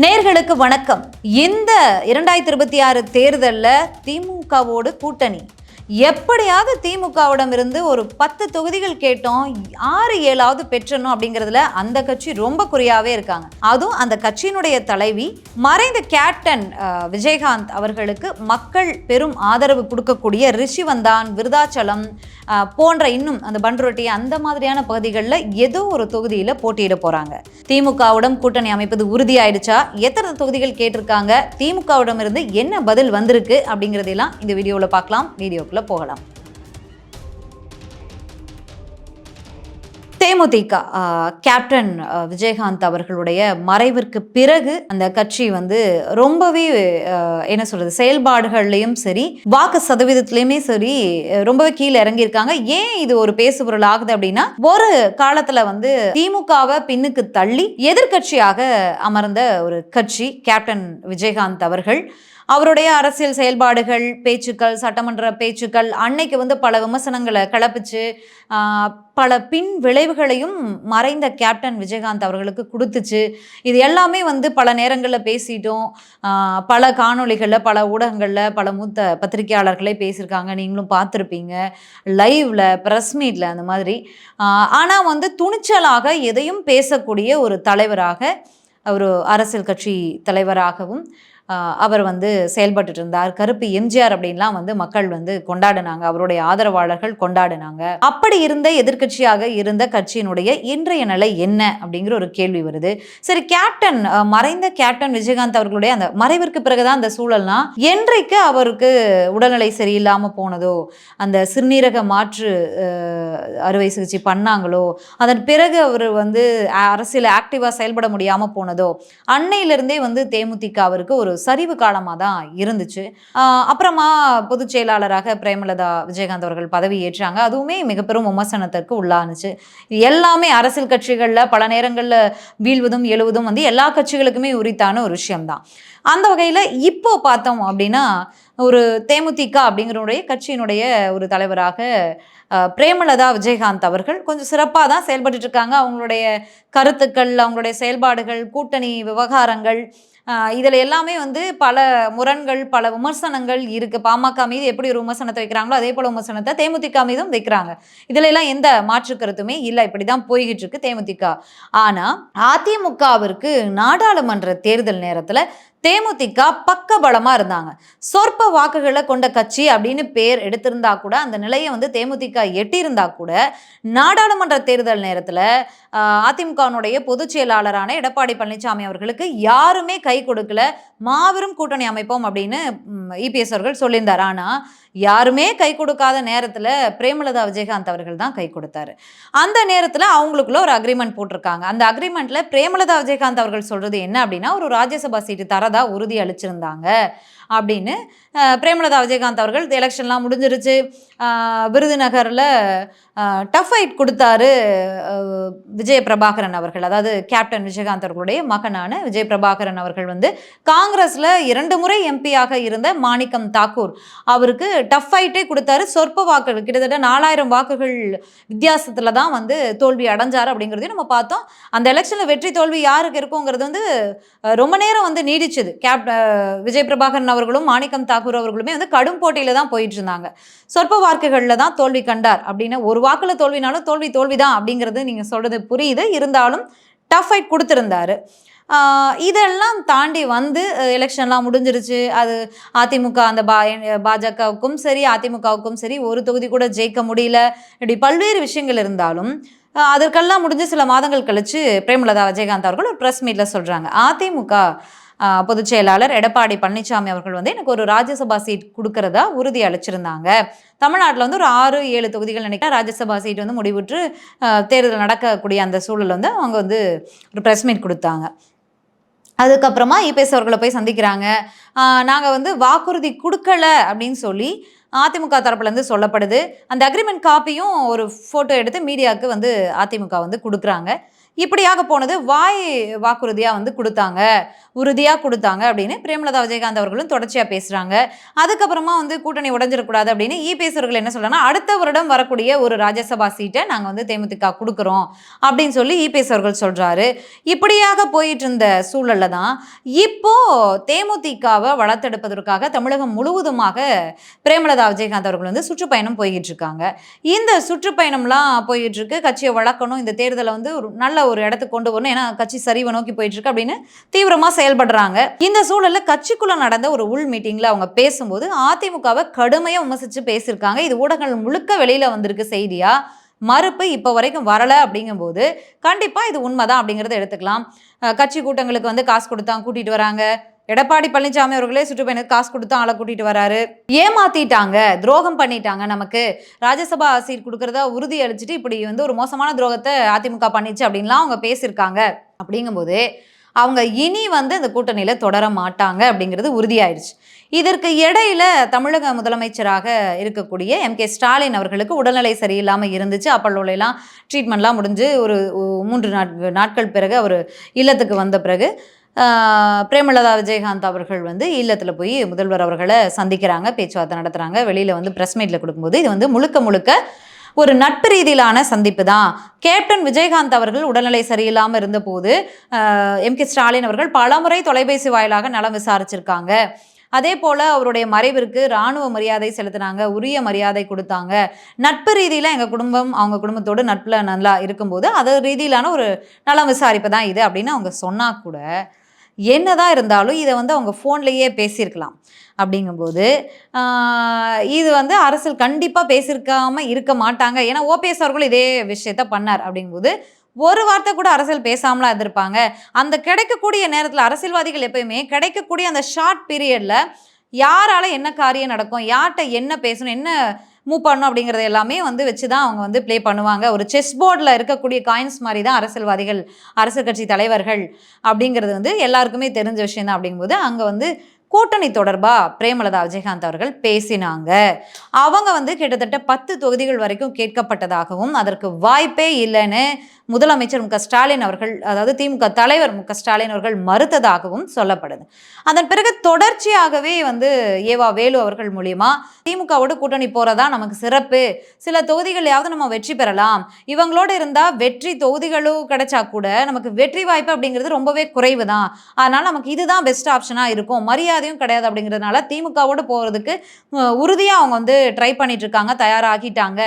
நேர்களுக்கு வணக்கம். இந்த இரண்டாயிரத்தி இருபத்தி ஆறு தேர்தலில் திமுகவோடு கூட்டணி. எப்படியாவது திமுகவிடம் இருந்து ஒரு பத்து தொகுதிகள் கேட்டோம் ஆறு ஏழாவது பெற்றணும் அப்படிங்கிறதுல அந்த கட்சி ரொம்ப குறையாவே இருக்காங்க. அதுவும் அந்த கட்சியினுடைய தலைவி மறைந்த கேப்டன் விஜயகாந்த் அவர்களுக்கு மக்கள் பெரும் ஆதரவு கொடுக்கக்கூடிய ரிஷிவந்தான் விருதாச்சலம் போன்ற இன்னும் அந்த பண்ருட்டி அந்த மாதிரியான பகுதிகளில் ஏதோ ஒரு தொகுதியில் போட்டியிட போகிறாங்க திமுகவுடன் கூட்டணி அமைப்பது உறுதியாயிடுச்சா? எத்தனை தொகுதிகள் கேட்டிருக்காங்க? திமுகவிடம் இருந்து என்ன பதில் வந்திருக்கு அப்படிங்கிறதெல்லாம் இந்த வீடியோவில் பார்க்கலாம். வீடியோக்குள்ள போகலாம். தேமுதிக கேப்டன் விஜயகாந்த் அவர்களுடைய மறைவிற்கு பிறகு அந்த கட்சி வந்து ரொம்பவே என்ன சொல்றது செயல்பாடுகள்லையும் சரி வாக்கு சதவீதத்திலையுமே சரி ரொம்பவே கீழே இறங்கியிருக்காங்க. ஏன் இது ஒரு பேசுபொருள் ஆகுது அப்படின்னா ஒரு காலத்துல வந்து திமுகவை பின்னுக்கு தள்ளி எதிர்கட்சியாக அமர்ந்த ஒரு கட்சி கேப்டன் விஜயகாந்த் அவர்கள். அவருடைய அரசியல் செயல்பாடுகள் பேச்சுக்கள் சட்டமன்ற பேச்சுக்கள் அன்னைக்கு வந்து பல விமர்சனங்களை கிளப்பிச்சு பல பின் விளைவுகளையும் மறைந்த கேப்டன் விஜயகாந்த் அவர்களுக்கு கொடுத்துச்சு. இது எல்லாமே வந்து பல நேரங்களில் பேசிட்டோம். பல காணொளிகளில் பல ஊடகங்களில் பல மூத்த பத்திரிகையாளர்களே பேசியிருக்காங்க. நீங்களும் பார்த்துருப்பீங்க. லைவ்ல ப்ரெஸ் மீட்டில் அந்த மாதிரி. ஆனால் வந்து துணிச்சலாக எதையும் பேசக்கூடிய ஒரு தலைவராக ஒரு அரசியல் கட்சி தலைவராகவும் அவர் வந்து செயல்பட்டுட்டு இருந்தார் கருப்பு எம்ஜிஆர் அப்படின்லாம் வந்து மக்கள் வந்து கொண்டாடினாங்க. அவருடைய ஆதரவாளர்கள் கொண்டாடினாங்க. அப்படி இருந்த எதிர்க்கட்சியாக இருந்த கட்சியினுடைய இன்றைய நிலை என்ன அப்படிங்கிற ஒரு கேள்வி வருது. சரி கேப்டன் மறைந்த கேப்டன் விஜயகாந்த் அவர்களுடைய அந்த மறைவிற்கு பிறகுதான் அந்த சூழல்னா என்றைக்கு அவருக்கு உடல்நிலை சரியில்லாம போனதோ அந்த சிறுநீரக மாற்று அறுவை சிகிச்சை பண்ணாங்களோ அதன் பிறகு அவர் வந்து அரசியல் ஆக்டிவாக செயல்பட முடியாமல் போனதோ அன்னையிலிருந்தே வந்து தேமுதிக அவருக்கு ஒரு சரிவு காலமாக தான் இருந்துச்சு. அப்புறமா பொதுச் செயலாளராக பிரேமலதா விஜயகாந்த் அவர்கள் பதவி ஏற்றாங்க. அதுவுமே மிக பெரும் விமர்சனத்திற்கு உள்ளானுச்சு. இது எல்லாமே அரசியல் கட்சிகளில் பல நேரங்களில் வீழ்வதும் எழுவதும் வந்து எல்லா கட்சிகளுக்குமே உரித்தான ஒரு விஷயம்தான். அந்த வகையில் இப்போ பார்த்தோம் அப்படின்னா ஒரு தேமுதிக அப்படிங்கிறனுடைய கட்சியினுடைய ஒரு தலைவராக பிரேமலதா விஜயகாந்த் அவர்கள் கொஞ்சம் சிறப்பாக தான் செயல்பட்டு இருக்காங்க. அவங்களுடைய கருத்துக்கள் அவங்களுடைய செயல்பாடுகள் கூட்டணி விவகாரங்கள் இதில் எல்லாமே வந்து பல முரண்கள் பல விமர்சனங்கள் இருக்கு. பாமக மீது எப்படி ஒரு விமர்சனத்தை வைக்கிறாங்களோ அதே போல் விமர்சனத்தை தேமுதிக மீதும் வைக்கிறாங்க. இதில் எல்லாம் எந்த மாற்று கருத்துமே இல்லை. இப்படிதான் போய்கிட்டு இருக்கு தேமுதிக. ஆனால் அதிமுகவிற்கு நாடாளுமன்ற தேர்தல் நேரத்தில் தேமுதிக பக்க பலமாக இருந்தாங்க. சொற்ப வாக்குகளை கொண்ட கட்சி அப்படின்னு பேர் எடுத்திருந்தா கூட அந்த நிலையை வந்து தேமுதிக எட்டியிருந்தா கூட நாடாளுமன்ற தேர்தல் நேரத்தில் அதிமுகனுடைய அதிமுகவினுடைய பொதுச் செயலாளரான எடப்பாடி பழனிசாமி அவர்களுக்கு யாருமே கை கொடுக்கல. மாபெரும் கூட்டணி அமைப்போம் அப்படின்னு இபிஎஸ் அவர்கள் சொல்லியிருந்தார். ஆனா யாருமே கை கொடுக்காத நேரத்தில் பிரேமலதா விஜயகாந்த் அவர்கள் தான் கை கொடுத்தாரு. அந்த நேரத்தில் அவங்களுக்குள்ள ஒரு அக்ரிமெண்ட் போட்டிருக்காங்க. அந்த அக்ரிமெண்ட்டில் பிரேமலதா விஜயகாந்த் அவர்கள் சொல்றது என்ன அப்படின்னா ஒரு ராஜ்யசபா சீட்டு தரதா உறுதி அளிச்சிருந்தாங்க அப்படின்னு பிரேமலதா விஜயகாந்த் அவர்கள் எலெக்ஷன்லாம் முடிஞ்சிருச்சு. விருதுநகரில் டஃப் ஃபைட் கொடுத்தாரு விஜய பிரபாகரன் அவர்கள். அதாவது கேப்டன் விஜயகாந்த் அவர்களுடைய மகனான விஜய பிரபாகரன் அவர்கள் வந்து காங்கிரஸில் இரண்டு முறை எம்பியாக இருந்த மாணிக்கம் தாக்கூர் அவருக்கு டஃப் ஃபைட்டே கொடுத்தாரு. சொற்ப வாக்குகள் கிட்டத்தட்ட நாலாயிரம் வாக்குகள் வித்தியாசத்துல தான் வந்து தோல்வி அடைஞ்சார் அப்படிங்கிறதையும் நம்ம பார்த்தோம். அந்த எலெக்ஷன்ல வெற்றி தோல்வி யாருக்கு இருக்குங்கிறது வந்து ரொம்ப நேரம் வந்து நீடிச்சது. கேப் விஜய் பிரபாகரன் அவர்களும் மாணிக்கம் தாக்கூர் அவர்களுமே வந்து கடும் போட்டியில தான் போயிட்டு இருந்தாங்க சொற்ப வாக்குகளில் தான் தோல்வி கண்டார் அப்படின்னு ஒரு வாக்குல தோல்வினாலும் தோல்வி தோல்வி தான் அப்படிங்கிறது நீங்க சொல்றது புரியுது. இருந்தாலும் டஃப் ஃபைட் கொடுத்துருந்தாரு. இதெல்லாம் தாண்டி வந்து எலெக்ஷன்லாம் முடிஞ்சிருச்சு. அது அதிமுக அந்த பா பாஜகவுக்கும் சரி அதிமுகவுக்கும் சரி ஒரு தொகுதி கூட ஜெயிக்க முடியல. இப்படி பல்வேறு விஷயங்கள் இருந்தாலும் அதற்கெல்லாம் முடிஞ்சு சில மாதங்கள் கழிச்சு பிரேமலதா விஜயகாந்த் அவர்கள் ஒரு ப்ரெஸ் மீட்டில் சொல்கிறாங்க அதிமுக பொதுச் செயலாளர் எடப்பாடி பழனிசாமி அவர்கள் வந்து எனக்கு ஒரு ராஜ்யசபா சீட் கொடுக்கறதா உறுதி அளிச்சிருந்தாங்க. தமிழ்நாட்டில் வந்து ஒரு ஆறு ஏழு தொகுதிகள் நினைக்கிறேன் ராஜ்யசபா சீட் வந்து முடிவுற்று தேர்தல் நடக்கக்கூடிய அந்த சூழல் வந்து அவங்க வந்து ஒரு ப்ரெஸ் மீட் கொடுத்தாங்க. அதுக்கப்புறமா இபிஎஸ் அவர்களை போய் சந்திக்கிறாங்க. நாங்கள் வந்து வாக்குறுதி கொடுக்கல அப்படின்னு சொல்லி அதிமுக தரப்புலேருந்து சொல்லப்படுது. அந்த அக்ரிமெண்ட் காப்பியும் ஒரு ஃபோட்டோ எடுத்து மீடியாவுக்கு வந்து அதிமுக வந்து கொடுக்குறாங்க. இப்படியாக போனது வாய் வாக்குறுதியாக வந்து கொடுத்தாங்க. உறுதியாக கொடுத்தாங்க அப்படின்னு பிரேமலதா விஜயகாந்த் அவர்களும் தொடர்ச்சியாக பேசுகிறாங்க அதுக்கப்புறமா வந்து கூட்டணி உடஞ்சிடக்கூடாது அப்படின்னு இபிஎஸ் அவர்கள் என்ன சொல்கிறாங்கன்னா அடுத்த வருடம் வரக்கூடிய ஒரு ராஜ்யசபா சீட்டை நாங்கள் வந்து தேமுதிக கொடுக்குறோம் அப்படின்னு சொல்லி இபிஎஸ் அவர்கள் சொல்கிறாரு இப்படியாக போயிட்டு இருந்த சூழலில் தான் இப்போ தேமுதிகவை வளர்த்தெடுப்பதற்காக தமிழகம் முழுவதுமாக பிரேமலதா விஜயகாந்த் அவர்கள் வந்து சுற்றுப்பயணம் போய்கிட்டு இருக்காங்க. இந்த சுற்றுப்பயணம்லாம் போயிட்டு இருக்கு. கட்சியை வளர்க்கணும். இந்த தேர்தலை வந்து ஒரு நல்ல ஒரு இடத்துக்கு கொண்டு வரணும். ஏன்னா கட்சி சரிவை நோக்கி போயிட்டு இருக்கு அப்படின்னு தீவிரமாக செயல்படுறாங்க. இந்த சூழல்ல கட்சிக்குள்ள நடந்த ஒரு உள் மீட்டிங்ல அவங்க பேசும்போது அதிமுகவை கடுமையாக விமர்சிச்சு பேசியிருக்காங்க. இது ஊடகங்கள் முழுக்க வெளியில வந்திருக்கு செய்தியா? மறுப்பு இப்போ வரைக்கும் வரலை அப்படிங்கும்போது கண்டிப்பாக இது உண்மைதான் அப்படிங்கிறத எடுத்துக்கலாம். கட்சி கூட்டங்களுக்கு வந்து காசு கொடுத்தா கூட்டிகிட்டு வராங்க. எடப்பாடி பழனிசாமி அவர்களே சுற்றுப்பயணத்துக்கு காசு கொடுத்து ஆளை கூட்டிட்டு வராரு. ஏமாத்திட்டாங்க துரோகம் பண்ணிட்டாங்க நமக்கு. ராஜ்யசபா சீட் கொடுக்கறதா உறுதி அளிச்சுட்டு இப்படி வந்து ஒரு மோசமான துரோகத்தை அதிமுக பண்ணிச்சு அப்படின்லாம் அவங்க பேசியிருக்காங்க. அப்படிங்கும்போது அவங்க இனி வந்து இந்த கூட்டணியில தொடர மாட்டாங்க அப்படிங்கிறது உறுதியாயிருச்சு. இதற்கு இடையில தமிழக முதலமைச்சராக இருக்கக்கூடிய எம் கே ஸ்டாலின் அவர்களுக்கு உடல்நிலை சரியில்லாமல் இருந்துச்சு. அப்பல்லோலாம் ட்ரீட்மெண்ட்லாம் முடிஞ்சு ஒரு மூன்று நாட்கள் பிறகு அவர் இல்லத்துக்கு வந்த பிறகு பிரேமலதா விஜயகாந்த் அவர்கள் வந்து இல்லத்தில் போய் முதல்வர் அவர்களை சந்திக்கிறாங்க பேச்சுவார்த்தை நடத்துகிறாங்க வெளியில் வந்து ப்ரெஸ் மீட்டில் கொடுக்கும்போது இது வந்து முழுக்க முழுக்க ஒரு நட்பு ரீதியிலான சந்திப்பு தான். கேப்டன் விஜயகாந்த் அவர்கள் உடல்நிலை சரியில்லாமல் இருந்தபோது எம் கே ஸ்டாலின் அவர்கள் பலமுறை தொலைபேசி வாயிலாக நலம் விசாரிச்சிருக்காங்க. அதே போல் அவருடைய மறைவிற்கு இராணுவ மரியாதை செலுத்தினாங்க உரிய மரியாதை கொடுத்தாங்க. நட்பு ரீதியில் எங்கள் குடும்பம் அவங்க குடும்பத்தோடு நட்பில் நல்லா இருக்கும்போது அது ரீதியிலான ஒரு நலம் விசாரிப்பு தான் இது அப்படின்னு அவங்க சொன்னால் கூட என்னதான் இருந்தாலும் இதை வந்து அவங்க ஃபோன்லேயே பேசியிருக்கலாம். அப்படிங்கும்போது இது வந்து அரசியல் கண்டிப்பாக பேசியிருக்காம இருக்க மாட்டாங்க. ஏன்னா ஓபிஎஸ் அவர்களும் இதே விஷயத்த பண்ணார் அப்படிங்கும்போது ஒரு வார்த்தை கூட அரசியல் பேசாமலாம் இருந்திருப்பாங்க. அந்த கிடைக்கக்கூடிய நேரத்தில் அரசியல்வாதிகள் எப்பயுமே கிடைக்கக்கூடிய அந்த ஷார்ட் பீரியடில் யாரால என்ன காரியம் நடக்கும் யார்கிட்ட என்ன பேசணும் என்ன மூவ் பண்ணும் அப்படிங்கிறது எல்லாமே வந்து வச்சு தான் அவங்க வந்து ப்ளே பண்ணுவாங்க. ஒரு செஸ் போர்டில் இருக்கக்கூடிய காயின்ஸ் மாதிரி தான் அரசியல்வாதிகள் அரசியல் கட்சி தலைவர்கள் அப்படிங்கிறது வந்து எல்லாருக்குமே தெரிஞ்ச விஷயம் தான் அப்படிங்கும்போது அங்கே வந்து கூட்டணி தொடர்பாக பிரேமலதா விஜயகாந்த் அவர்கள் பேசினாங்க. அவங்க வந்து கிட்டத்தட்ட பத்து தொகுதிகள் வரைக்கும் கேட்கப்பட்டதாகவும் அதற்கு வாய்ப்பே இல்லைன்னு முதலமைச்சர் மு ஸ்டாலின் அவர்கள் அதாவது திமுக தலைவர் மு ஸ்டாலின் அவர்கள் மறுத்ததாகவும் சொல்லப்படுது. அதன் பிறகு தொடர்ச்சியாகவே வந்து ஏவா வேலு அவர்கள் மூலியமா திமுகவோடு கூட்டணி போறதா நமக்கு சிறப்பு. சில தொகுதிகளையாவது நம்ம வெற்றி பெறலாம். இவங்களோட இருந்தா வெற்றி தொகுதிகளும் கிடைச்சா கூட நமக்கு வெற்றி வாய்ப்பு அப்படிங்கிறது ரொம்பவே குறைவு தான் அதனால நமக்கு இதுதான் பெஸ்ட் ஆப்ஷனா இருக்கும். மரியாதையும் கிடையாது அப்படிங்கிறதுனால திமுகவோடு போகிறதுக்கு உறுதியாக அவங்க வந்து ட்ரை பண்ணிட்டு இருக்காங்க தயாராகிட்டாங்க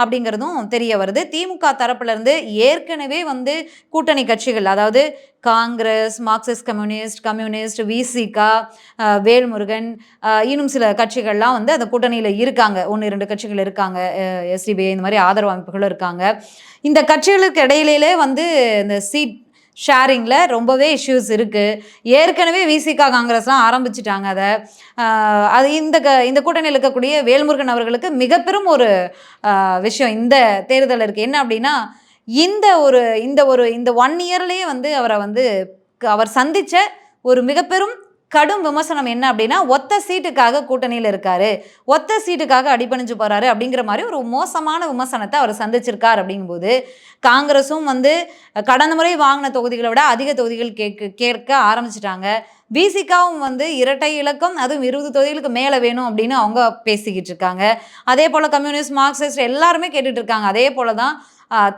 அப்படிங்கிறதும் தெரிய வருது. திமுக தரப்புலேருந்து ஏற்கனவே வந்து கூட்டணி கட்சிகள் அதாவது Congress Marxist communist communist Visika Velmurugan இன்னும் சில கட்சிகள்லாம் வந்து அந்த கூட்டணியில் இருக்காங்க. ஒன்று இரண்டு கட்சிகள் இருக்காங்க. எஸ்டிபிஐ இந்த மாதிரி ஆதரவு அமைப்புகளும் இருக்காங்க. இந்த கட்சிகளுக்கு இடையிலே வந்து இந்த சீட் ஷேரிங்கில் ரொம்பவே இஷ்யூஸ் இருக்குது ஏற்கனவே விசிகா காங்கிரஸ்லாம் ஆரம்பிச்சிட்டாங்க அதை. அது இந்த க இந்த கூட்டணியில் இருக்கக்கூடிய வேல்முருகன் அவர்களுக்கு மிக பெரும் ஒரு விஷயம் இந்த தேர்தல் இருக்குது என்ன அப்படின்னா இந்த ஒரு இந்த ஒரு இந்த ஒன் இயர்லேயே வந்து அவரை வந்து க- அவர் சந்தித்த ஒரு மிகப்பெரும் கடும் விமர்சனம் என்ன அப்படின்னா ஒத்த சீட்டுக்காக கூட்டணியில் இருக்காரு ஒத்த சீட்டுக்காக அடிபணிஞ்சு போறாரு அப்படிங்கிற மாதிரி ஒரு மோசமான விமர்சனத்தை அவர் சந்திச்சிருக்கார் அப்படிங்கும்போது காங்கிரஸும் வந்து கடந்த முறை வாங்கின தொகுதிகளை விட அதிக தொகுதிகள் கேட்க கேட்க ஆரம்பிச்சிட்டாங்க. பிசிகாவும் வந்து இரட்டை இலக்கம் அதுவும் இருபது தொகுதிகளுக்கு மேலே வேணும் அப்படின்னு அவங்க பேசிக்கிட்டு இருக்காங்க. அதே போல் கம்யூனிஸ்ட் மார்க்சிஸ்ட் எல்லாருமே கேட்டுட்டு இருக்காங்க. அதே போல் தான்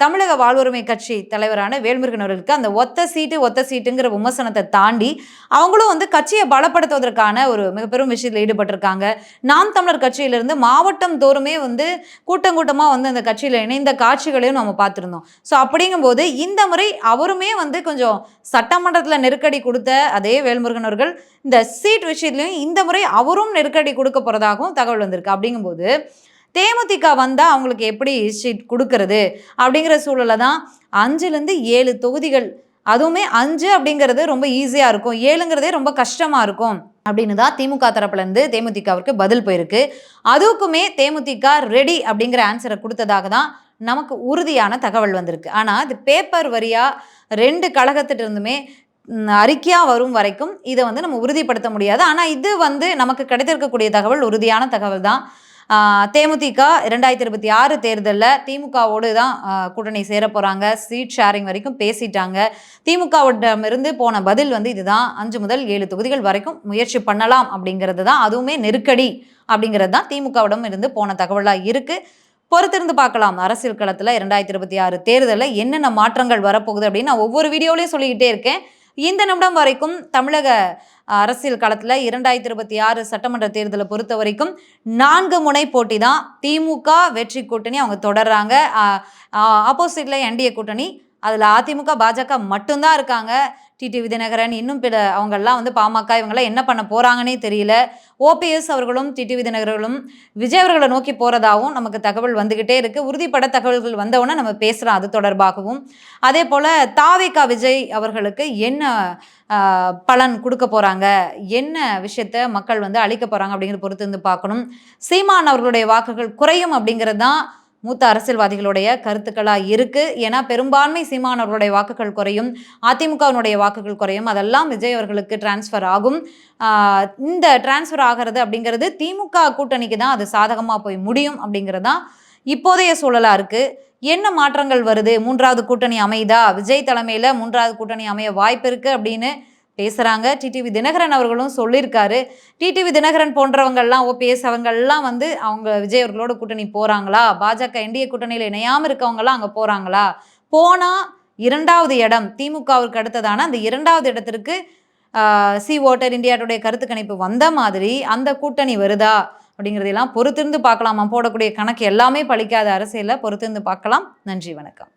தமிழக வாழ்வுரிமை கட்சி தலைவரான வேல்முருகன் அவர்களுக்கு அந்த ஒத்த சீட்டு ஒத்த சீட்டுங்கிற விமர்சனத்தை தாண்டி அவங்களும் வந்து கட்சியை பலப்படுத்துவதற்கான ஒரு மிக பெரும் விஷயத்தில் ஈடுபட்டிருக்காங்க. நாம் தமிழர் கட்சியிலிருந்து மாவட்டம் தோறுமே வந்து கூட்டம் கூட்டமாக வந்து அந்த கட்சியில் இணைந்த காட்சிகளையும் நம்ம பார்த்துருந்தோம். ஸோ அப்படிங்கும்போது இந்த முறை அவருமே வந்து கொஞ்சம் சட்டமன்றத்தில் நெருக்கடி கொடுத்த அதே வேல்முருகன் அவர்கள் இந்த சீட் விஷயத்துலையும் இந்த முறை அவரும் நெருக்கடி கொடுக்க போகிறதாகவும் தகவல் வந்திருக்கு. அப்படிங்கும்போது தேமுதிக வந்தால் அவங்களுக்கு எப்படி ஷீட் கொடுக்கறது அப்படிங்கிற சூழலை தான் அஞ்சுலேருந்து ஏழு தொகுதிகள். அதுவுமே அஞ்சு அப்படிங்கிறது ரொம்ப ஈஸியாக இருக்கும். ஏழுங்கிறதே ரொம்ப கஷ்டமாக இருக்கும் அப்படின்னு தான் திமுக தரப்புலேருந்து தேமுதிகவிற்கு பதில் போயிருக்கு. அதுக்குமே தேமுதிக ரெடி அப்படிங்கிற ஆன்சரை கொடுத்ததாக தான் நமக்கு உறுதியான தகவல் வந்திருக்கு. ஆனால் இது பேப்பர் வரியாக ரெண்டு கழகத்திட்டிருந்துமே அறிக்கையாக வரும் வரைக்கும் இதை வந்து நம்ம உறுதிப்படுத்த முடியாது. ஆனால் இது வந்து நமக்கு கிடைத்திருக்கக்கூடிய தகவல் உறுதியான தகவல் தான். தேமுதிக இரண்டாயிரத்தி இருபத்தி ஆறு தேர்தலில் திமுகவோடு தான் கூட்டணி சேர போகிறாங்க சீட் ஷேரிங் வரைக்கும் பேசிட்டாங்க. திமுகவிடமிருந்து போன பதில் வந்து இதுதான். அஞ்சு முதல் ஏழு தொகுதிகள் வரைக்கும் முயற்சி பண்ணலாம் அப்படிங்கிறது தான். அதுவுமே நெருக்கடி அப்படிங்கிறது தான் திமுகவிடம் இருந்து போன தகவலாக இருக்குது பொறுத்திருந்து பார்க்கலாம். அரசியல் களத்தில் இரண்டாயிரத்தி இருபத்தி ஆறு தேர்தலில் என்னென்ன மாற்றங்கள் வரப்போகுது அப்படின்னு நான் ஒவ்வொரு வீடியோலையும் சொல்லிக்கிட்டே இருக்கேன். இந்த நிமிடம் வரைக்கும் தமிழக அரசியல் களத்தில் இரண்டாயிரத்தி இருபத்தி ஆறு சட்டமன்ற தேர்தலை பொறுத்த வரைக்கும் நான்கு முனை போட்டி தான் திமுக வெற்றி கூட்டணி அவங்க தொடர்றாங்க. ஆப்போசிட்டில் என்டிஏ கூட்டணி அதில் அதிமுக பாஜக மட்டும்தான் இருக்காங்க. டிடி விதிநகரன் இன்னும் பிற அவங்கெல்லாம் வந்து பாமக இவங்கெல்லாம் என்ன பண்ண போகிறாங்கன்னே தெரியல. ஓபிஎஸ் அவர்களும் டிடி விதிநகர்களும் விஜய் அவர்களை நோக்கி போகிறதாகவும் நமக்கு தகவல் வந்துக்கிட்டே இருக்குது உறுதிப்பட தகவல்கள் வந்தவுடனே நம்ம பேசுகிறோம் அது தொடர்பாகவும். அதே போல் தாவேகா விஜய் அவர்களுக்கு என்ன பலன் கொடுக்க போகிறாங்க என்ன விஷயத்த மக்கள் வந்து அளிக்க போகிறாங்க அப்படிங்கிறத பொறுத்து வந்து பார்க்கணும். சீமான் அவர்களுடைய வாக்குகள் குறையும் அப்படிங்கிறது தான் மூத்த அரசியல்வாதிகளுடைய கருத்துக்களாக இருக்குது ஏன்னா பெரும்பான்மை சீமானவர்களுடைய வாக்குகள் குறையும் அதிமுகவினுடைய வாக்குகள் குறையும் அதெல்லாம் விஜய் அவர்களுக்கு டிரான்ஸ்ஃபர் ஆகும். இந்த டிரான்ஸ்ஃபர் ஆகிறது அப்படிங்கிறது திமுக கூட்டணிக்கு தான் அது சாதகமாக போய் முடியும் அப்படிங்கிறது தான் இப்போதைய சூழலாக இருக்குது என்ன மாற்றங்கள் வருது? மூன்றாவது கூட்டணி அமைதா விஜய் தலைமையில் மூன்றாவது கூட்டணி அமைய வாய்ப்பு இருக்குது அப்படின்னு பேசுகிறாங்க டிடிவி தினகரன் அவர்களும் சொல்லியிருக்காரு. டிடிவி தினகரன் போன்றவங்கள்லாம் ஓபிஎஸ் அவங்கள்லாம் வந்து அவங்க விஜய் அவர்களோட கூட்டணி போகிறாங்களா பாஜக என்டிஏ கூட்டணியில் இணையாமல் இருக்கவங்களாம் அங்கே போகிறாங்களா போனால் இரண்டாவது இடம் திமுகவிற்கு அடுத்ததான? அந்த இரண்டாவது இடத்திற்கு சி ஓட்டர் இந்தியாவுடைய கருத்து கணிப்பு வந்த மாதிரி அந்த கூட்டணி வருதா? அப்படிங்கிறதெல்லாம் பொறுத்திருந்து பார்க்கலாமா போடக்கூடிய கணக்கு எல்லாமே பழிக்காத அரசியலில் பொறுத்திருந்து பார்க்கலாம். நன்றி வணக்கம்.